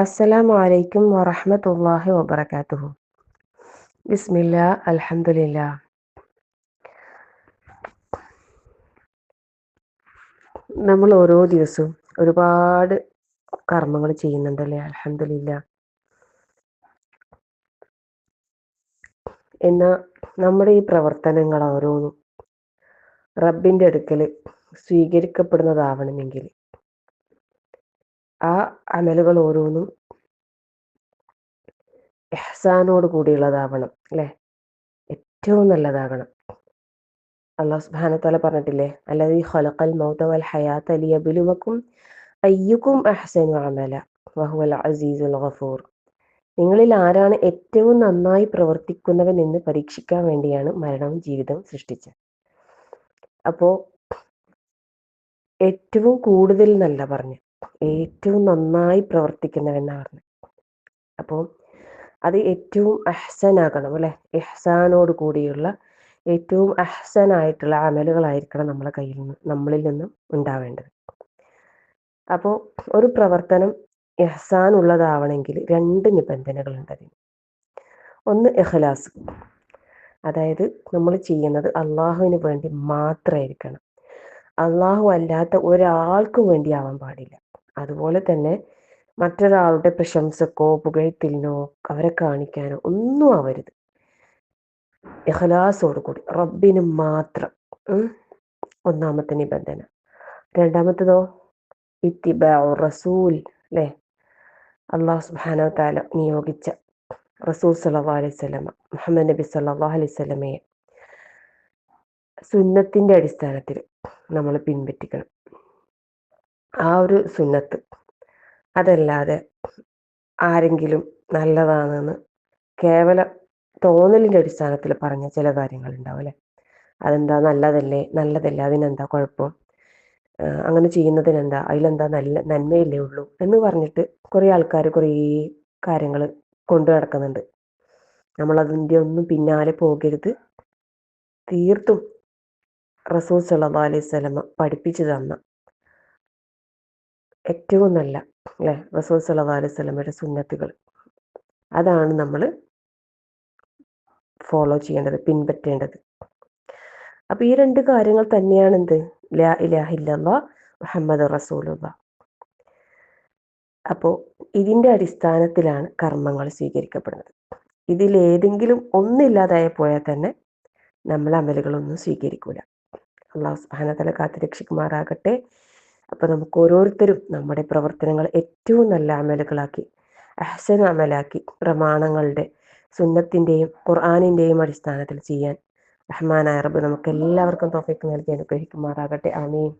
അസ്സലാമു അലൈക്കും വറഹ്മത്തുള്ളാഹി വബറകാതുഹു. ബിസ്മില്ല അൽഹംദുലില്ലാ. നമ്മൾ ഓരോ ദിവസവും ഒരുപാട് കർമ്മങ്ങൾ ചെയ്യുന്നുണ്ടല്ലേ? അലഹമില്ല എന്നാൽ നമ്മുടെ ഈ പ്രവർത്തനങ്ങൾ ഓരോന്നും റബ്ബിന്റെ അടുക്കൽ സ്വീകരിക്കപ്പെടുന്നതാവണമെങ്കിൽ ആ അമലുകൾ ഓരോന്നും എഹ്സാനോട് കൂടിയുള്ളതാവണം അല്ലേ? ഏറ്റവും നല്ലതാകണം. അള്ളാഹു സുബാനത്തോല പറഞ്ഞിട്ടില്ലേ അല്ലാതെ ഈ ഹൊലക്കൽ മൗത വൽ ഹയാത ലിയബ്ലുവക്കും അയ്യുക്കും അഹ്സനു അമല വഹുവൽ അസീസുൽ ഗഫൂർ. നിങ്ങളിൽ ആരാണ് ഏറ്റവും നന്നായി പ്രവർത്തിക്കുന്നവൻ എന്ന് പരീക്ഷിക്കാൻ വേണ്ടിയാണ് മരണവും ജീവിതവും സൃഷ്ടിച്ചത്. അപ്പോൾ ഏറ്റവും കൂടുതൽ നല്ല പറഞ്ഞു ഏറ്റവും നന്നായി പ്രവർത്തിക്കുന്നവനാണ്. അപ്പോൾ അത് ഏറ്റവും അഹ്സനാകണം അല്ലെ? ഇഹ്സാനോട് കൂടിയുള്ള ഏറ്റവും അഹ്സനായിട്ടുള്ള അമലുകളായിരിക്കണം നമ്മളെ കയ്യിൽ നിന്ന് നമ്മളിൽ നിന്നും ഉണ്ടാവേണ്ടത്. അപ്പോൾ ഒരു പ്രവർത്തനം ഇഹ്സാൻ ഉള്ളതാവണമെങ്കിൽ രണ്ട് നിബന്ധനകളുണ്ട് അതിന്. ഒന്ന് ഇഖ്ലാസ് അതായത് നമ്മൾ ചെയ്യുന്നത് അള്ളാഹുവിന് വേണ്ടി മാത്രമായിരിക്കണം. അള്ളാഹു അല്ലാത്ത ഒരാൾക്കും വേണ്ടി ആവാൻ പാടില്ല. അതുപോലെ തന്നെ മറ്റൊരാളുടെ പ്രശംസക്കോ പുകഴ്ത്തിലിനോ അവരെ കാണിക്കാനോ ഒന്നും ആവരുത്. ഇഖലാസോട് കൂടി റബ്ബിന് മാത്രം ഒന്നാമത്തെ നിബന്ധന. രണ്ടാമത്തതോ ഇത്തിബ റസൂൽ അല്ലേ? അള്ളാഹു സുബാനോ താല നിയോഗിച്ച റസൂൽ സല്ലാ അലൈഹി സ്വലമ മുഹമ്മദ് നബി സല്ലാ അലൈഹി സ്വലമയെ സുന്നത്തിന്റെ അടിസ്ഥാനത്തിൽ നമ്മൾ പിൻപറ്റിക്കണം. ആ ഒരു സുന്നത്ത്. അതല്ലാതെ ആരെങ്കിലും നല്ലതാണെന്ന് കേവല തോന്നലിന്റെ അടിസ്ഥാനത്തിൽ പറഞ്ഞ ചില കാര്യങ്ങൾ ഉണ്ടാവും അല്ലേ? അതെന്താ നല്ലതല്ലേ? നല്ലതല്ലേ? അതിനെന്താ കുഴപ്പം? അങ്ങനെ ചെയ്യുന്നതിനെന്താ? അതിലെന്താ നല്ല നന്മയില്ലേ ഉള്ളൂ? എന്ന് പറഞ്ഞിട്ട് കുറേ ആൾക്കാർ കുറേ കാര്യങ്ങൾ കൊണ്ടു നടക്കുന്നുണ്ട്. നമ്മളതിന്റെ ഒന്നും പിന്നാലെ പോകരുത്. തീർത്തും റസൂൽ അലൈഹി സ്വലമ പഠിപ്പിച്ചു തന്ന ഏറ്റവും നല്ല അല്ലേ റസൂൽ സല്ലാ അലൈഹി സ്വലമയുടെ സുന്നത്തുകൾ. അതാണ് നമ്മൾ ഫോളോ ചെയ്യേണ്ടത് പിൻപറ്റേണ്ടത്. അപ്പൊ ഈ രണ്ട് കാര്യങ്ങൾ തന്നെയാണ് എന്ത് ലാ മുഹമ്മദ് റസൂലുള്ള. അപ്പോൾ ഇതിന്റെ അടിസ്ഥാനത്തിലാണ് കർമ്മങ്ങൾ സ്വീകരിക്കപ്പെടുന്നത്. ഇതിൽ ഏതെങ്കിലും ഒന്നില്ലാതായി പോയാൽ തന്നെ നമ്മൾ അമലുകളൊന്നും സ്വീകരിക്കൂല. അള്ളാഹു സുബാനതല കാത്ത് രക്ഷിക്കുമാറാകട്ടെ അപ്പോൾ നമുക്ക് ഓരോരുത്തരും നമ്മുടെ പ്രവർത്തനങ്ങൾ ഏറ്റവും നല്ല അമലുകളാക്കി അഹ്സൻ അമലാക്കി പ്രമാണങ്ങളുടെ സുന്നത്തിന്റെയും ഖുർആാനിന്റെയും അടിസ്ഥാനത്തിൽ ചെയ്യാൻ റഹ്മാനായ റബ്ബ് നമുക്ക് എല്ലാവർക്കും തോഫിക്ക് നൽകി അനുഗ്രഹിക്കുമാറാകട്ടെ. ആമീൻ.